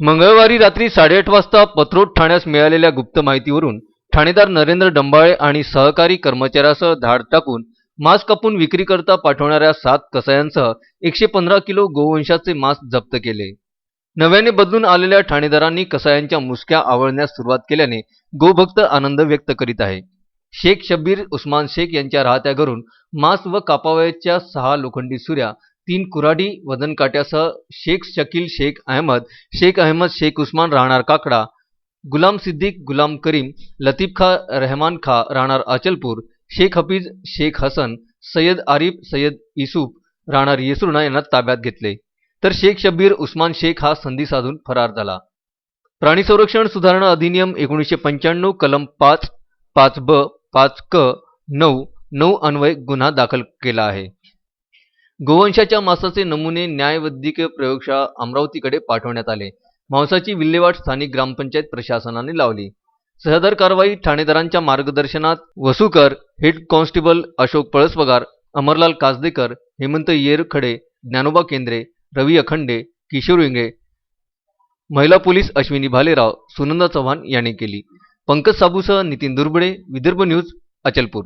मंगळवारी रात्री साडेआठ वाजता पत्रोट ठाण्यास मिळालेल्या गुप्त माहितीवरून ठाणेदार नरेंद्र डंबाळे आणि सहकारी कर्मचाऱ्यासह धाड टाकून मांस कापून विक्रीकरता पाठवणाऱ्या सात कसायांसह एकशे पंधरा किलो गोवंशाचे मांस जप्त केले. नव्याने बदलून आलेल्या ठाणेदारांनी कसायांच्या मुसक्या आवळण्यास सुरुवात केल्याने गोभक्त आनंद व्यक्त करीत आहे. शेख शब्बीर उस्मान शेख यांच्या राहत्या घरून मांस व कापावयाच्या सहा लोखंडी सुऱ्या तीन कुराडी वजनकाट्यासह शेख शकील शेख अहमद शेख अहमद शेख उस्मान राहणार काकडा गुलाम सिद्दीक गुलाम करीम लतीफ खा रहमान खा राहणार अचलपूर शेख हफीज शेख हसन सय्यद आरिफ सय्यद इसूफ राहणार येसुर्णा यांना ताब्यात घेतले. तर शेख शब्बीर उस्मान शेख हा संधी साधून फरार झाला. प्राणी संरक्षण सुधारणा अधिनियम एकोणीसशे पंच्याण्णव कलम पाच पाच ब पाच क नऊ नऊ अन्वय गुन्हा दाखल केला आहे. गोवंशाच्या मांसाचे नमुने न्यायवैद्यकीय प्रयोगशाळा अमरावतीकडे पाठवण्यात आले. मांसाची विल्हेवाट स्थानिक ग्रामपंचायत प्रशासनाने लावली. सदर कारवाई ठाणेदारांच्या मार्गदर्शनात वसुकर हेड कॉन्स्टेबल अशोक पळसपगार अमरलाल कासदेकर हेमंत येरखडे ज्ञानोबा केंद्रे रवी अखंडे किशोर इंगळे महिला पोलीस अश्विनी भालेराव सुनंदा चव्हाण यांनी केली. पंकज साबूसह नितीन दुर्बडे विदर्भ न्यूज अचलपूर.